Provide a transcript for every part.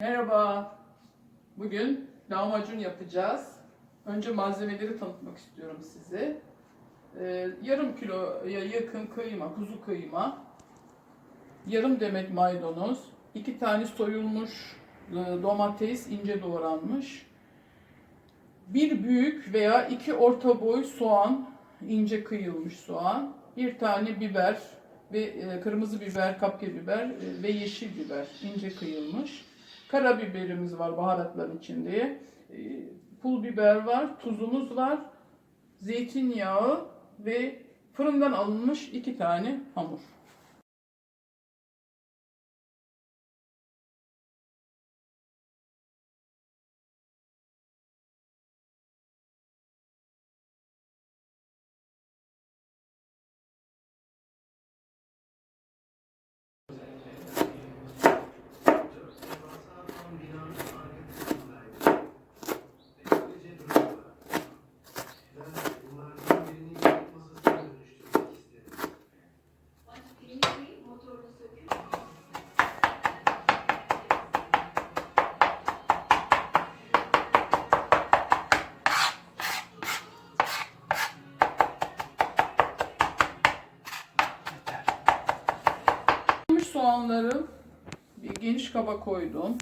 Merhaba. Bugün lahmacun yapacağız. Önce malzemeleri tanıtmak istiyorum size. Ee, yarım kiloya yakın kıyma, kuzu kıyma, yarım demet maydanoz, iki tane soyulmuş e, domates ince doğranmış, bir büyük veya iki orta boy soğan, ince kıyılmış soğan, bir tane biber ve e, kırmızı biber, kapya biber e, ve yeşil biber ince kıyılmış. Karabiberimiz var baharatlar içinde. E, Pul biber var, tuzumuz var, zeytinyağı ve fırından alınmış iki tane hamur. Kaba koydum.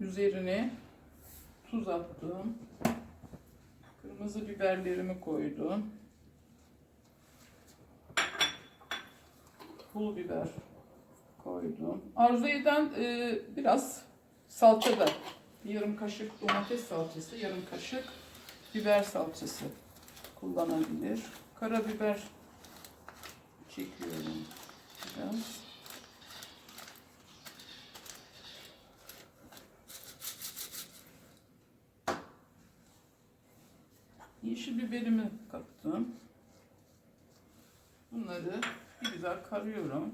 Üzerine tuz attım. Kırmızı biberlerimi koydum. Pul biber koydum. Arzu eden e, biraz salça da yarım kaşık domates salçası, yarım kaşık biber salçası kullanabilir. Karabiber çekiyorum biraz. Yeşil biberimi kattım. Bunları bir güzel karıyorum.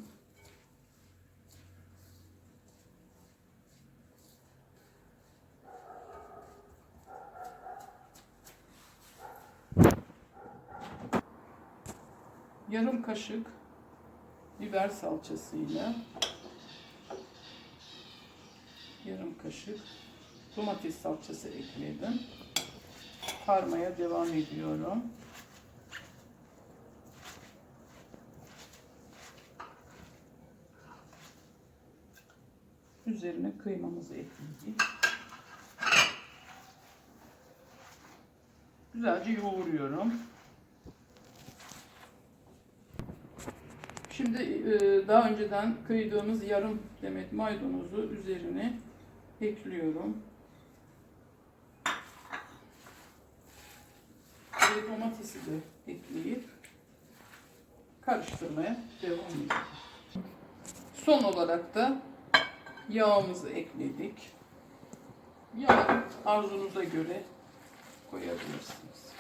Yarım kaşık biber salçasıyla yarım kaşık domates salçası ekledim. Karmaya devam ediyorum. Üzerine kıymamızı ekledik. Güzelce yoğuruyorum. Şimdi e, daha önceden kıydığımız yarım demet maydanozu üzerine ekliyorum. Domatesi de ekleyip karıştırmaya devam ediyorum. Son olarak da yağımızı ekledik. Yağı arzunuza göre koyabilirsiniz.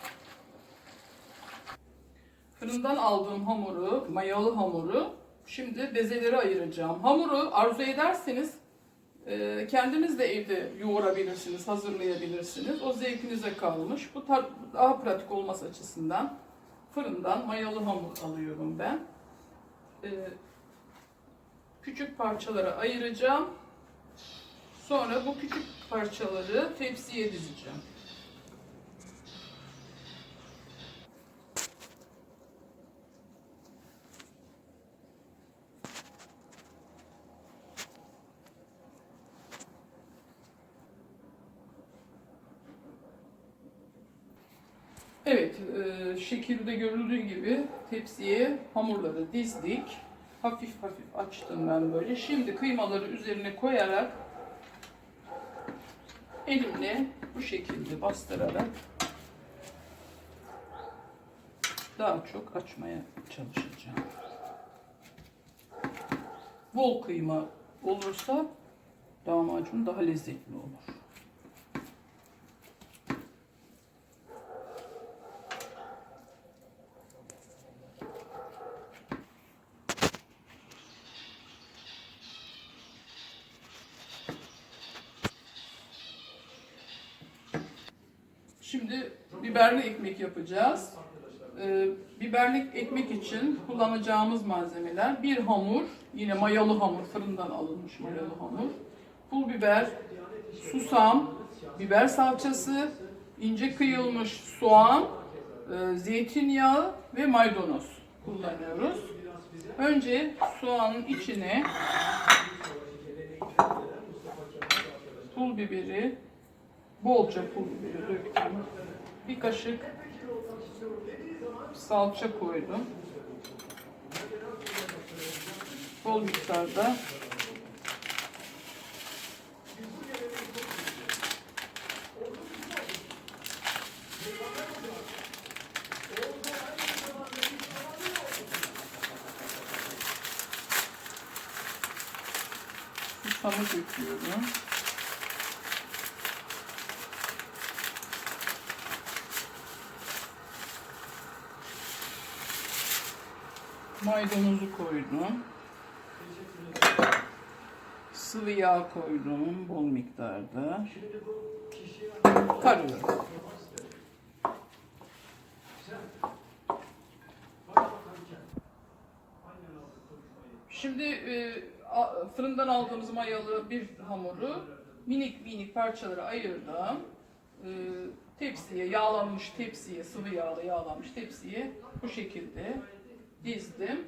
Fırından aldığım hamuru, mayalı hamuru şimdi bezelere ayıracağım. Hamuru arzu ederseniz e, kendiniz de evde yoğurabilirsiniz, hazırlayabilirsiniz. O zevkinize kalmış. Bu daha pratik olması açısından fırından mayalı hamur alıyorum ben. E, küçük parçalara ayıracağım. Sonra bu küçük parçaları tepsiye dizeceğim. Evet, e, şekilde görüldüğü gibi tepsiye hamurları dizdik. Hafif hafif açtım ben böyle. Şimdi kıymaları üzerine koyarak elimle bu şekilde bastırarak daha çok açmaya çalışacağım. Bol kıyma olursa lahmacun daha lezzetli olur. Şimdi biberli ekmek yapacağız. Ee, biberli ekmek için kullanacağımız malzemeler bir hamur, yine mayalı hamur, fırından alınmış mayalı hamur. pul biber, susam, biber salçası, ince kıyılmış soğan, e, zeytinyağı ve maydanoz kullanıyoruz. Önce soğanın içine pul biberi, bolca pul biberi döktüm. Bir kaşık salça koydum. Bol miktarda susamı döküyorum. Maydanozu koydum. Sıvı yağ koydum bol miktarda. Karıyorum. Şimdi e, fırından aldığımız mayalı bir hamuru minik minik parçalara ayırdım. E, tepsiye, yağlanmış tepsiye, sıvı yağlı yağlanmış tepsiye bu şekilde dizdim.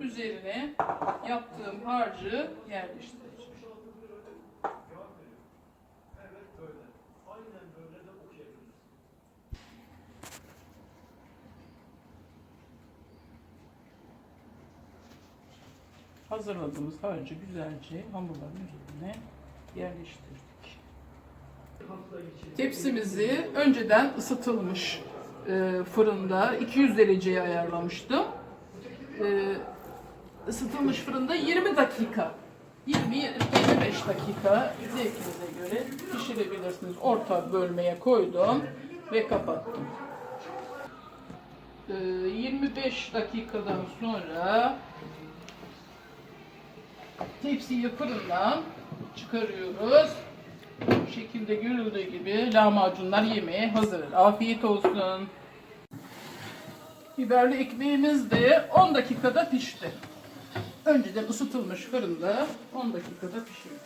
Üzerine yaptığım harcı yerleştireceğim. Hazırladığımız harcı güzelce hamurların üzerine yerleştirdik. Tepsimizi önceden ısıtılmış e, fırında 200 dereceye ayarlamıştım. E, ısıtılmış fırında 20 dakika 20-25 dakika zevkinize göre pişirebilirsiniz. Orta bölmeye koydum ve kapattım. E, 25 dakikadan sonra tepsiyi fırından çıkarıyoruz. Bu şekilde görüldüğü gibi lahmacunlar yemeğe hazır. Afiyet olsun. Biberli ekmeğimiz de 10 dakikada pişti. Önceden ısıtılmış fırında 10 dakikada pişiyor.